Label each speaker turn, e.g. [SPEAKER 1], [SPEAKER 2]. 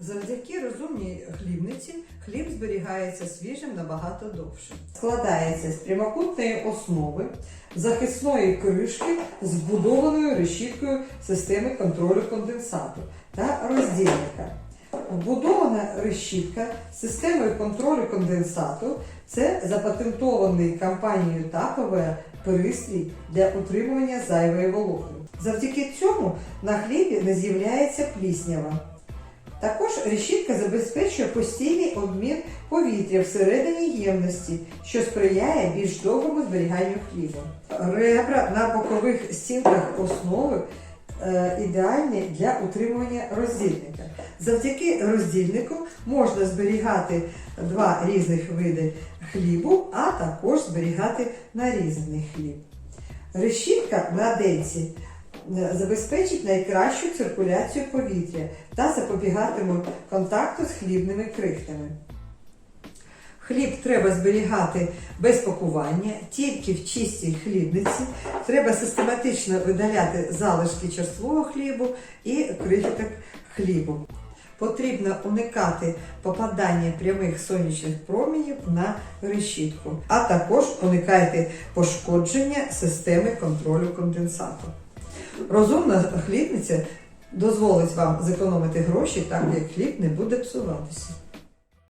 [SPEAKER 1] Завдяки розумній хлібниці хліб зберігається свіжим набагато довше. Складається з прямокутної основи, захисної кришки з вбудованою решіткою системи контролю конденсату та роздільника. Вбудована решітка системою контролю конденсату це запатентований компанією Тапове пристрій для утримування зайвої вологи. Завдяки цьому на хлібі не з'являється пліснява. Також решітка забезпечує постійний обмін повітря всередині ємності, що сприяє більш довгому зберіганню хліба. Ребра на бокових стінках основи е, ідеальні для утримування роздільника. Завдяки роздільнику можна зберігати два різних види хлібу, а також зберігати нарізаний хліб. Решітка на денці забезпечить найкращу циркуляцію повітря та запобігатиме контакту з хлібними крихтами. Хліб треба зберігати без пакування, тільки в чистій хлібниці. Треба систематично видаляти залишки черствого хлібу і крихіток хлібу. Потрібно уникати попадання прямих сонячних промінів на решітку, а також уникайте пошкодження системи контролю конденсату. Розумна хлібниця дозволить вам зекономити гроші, так як хліб не буде псуватися.